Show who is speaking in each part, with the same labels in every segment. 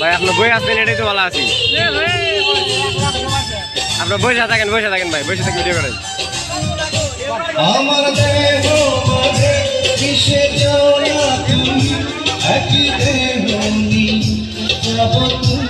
Speaker 1: ভাই আপনার বই আসবেন এটাই তো ভালো আছি। আপনার বসে থাকেন বসে থাকেন ভাই বসে থেকে ভিডিও করেন।
Speaker 2: আমার দেহ মাঝে কিসে যাও না তুমি একই দেহ নি যাব তুমি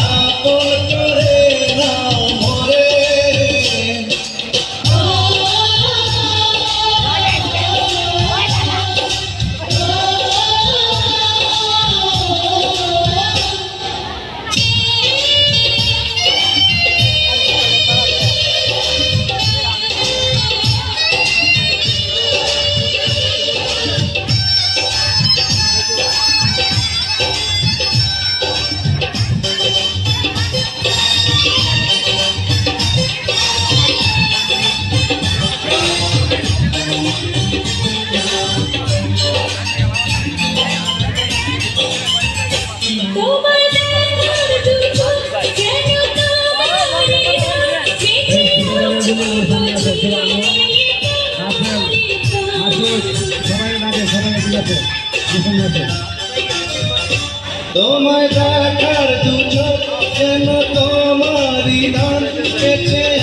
Speaker 2: তোমায় দেখার দুজন যেন তোমারি ধান কেছে